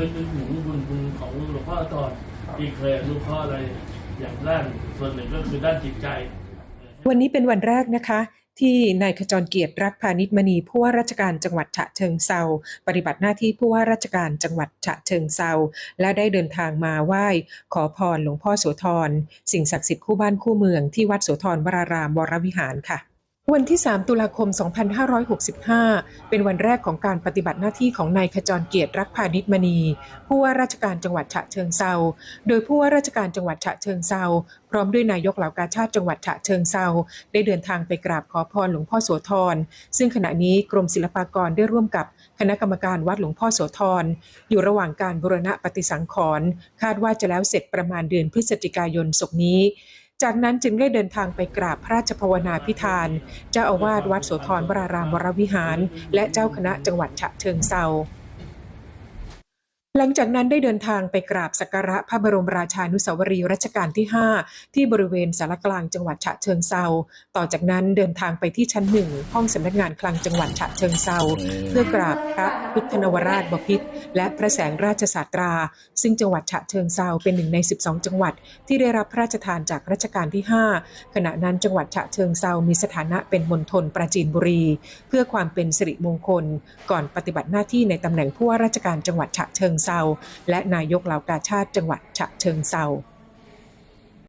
ลึกนึกถึงบุญคุณของหลวงพ่อตอนที่เคยอนุเคราะห์อะไรอย่างด้านส่วนหนึ่งก็คือด้านจิตใจ วันนี้เป็นวันแรกนะคะ ที่นายขจรเกียรติรักพาณิชมณีผู้ว่าราชการจังหวัดฉะเชิงเซาปฏิบัติหน้าที่ผู้ว่าราชการจังหวัดฉะเชิงเซาและได้เดินทางมาไหว้ขอพรหลวงพ่อโสธรสิ่งศักดิ์สิทธิ์คู่บ้านคู่เมืองที่วัดโสธรวรารามวรวิหารค่ะ วันที่ 3 ตุลาคม 2565 เป็นวันแรกของการปฏิบัติหน้าที่ของนายขจรเกียรติรักพาณิชมณี ผู้ว่าราชการจังหวัดฉะเชิงเซา โดยผู้ว่าราชการจังหวัดฉะเชิงเซา พร้อมด้วยนายกเหล่ากาชาติจังหวัดฉะเชิงเซา ได้เดินทางไปกราบขอพรหลวงพ่อโสธร ซึ่งขณะนี้กรมศิลปากรได้ร่วมกับคณะกรรมการวัดหลวงพ่อโสธร อยู่ระหว่างการบูรณะปฏิสังขรณ์ คาดว่าจะแล้วเสร็จประมาณเดือนพฤศจิกายนศกนี้ จากนั้นจึงได้เดินทางไปกราบพระราชภาวนาพิธาน เจ้าอาวาสวัดโสธรวรารามวรวิหาร และเจ้าคณะจังหวัดฉะเชิงเซา ลังจากนั้นได้เดินทางไปกราบสักการะพระบรมราชานุสาวรีย์รัชกาลที่ 5 ที่บริเวณสารกลางจังหวัดฉะเชิงเซา ต่อจากนั้นเดินทางไปที่ชั้นหนึ่งห้องสำนักงานคลังจังหวัดฉะเชิงเซา เพื่อกราบพระพุทธนวราชบพิตรและพระแสงราชสาตรา ซึ่งจังหวัดฉะเชิงเซาเป็นหนึ่งใน 12 จังหวัด ที่ได้รับพระราชทานจากรัชกาลที่ 5 ขณะนั้นจังหวัดฉะเชิงเซามีสถานะเป็นมณฑลปราจีนบุรี เพื่อความเป็นสิริมงคล ก่อนปฏิบัติหน้าที่ในตำแหน่งผู้ว่าราชการจังหวัดฉะเชิงเซาเซาและนายกเหล่ากาชาติจังหวัดฉะเชิงเซา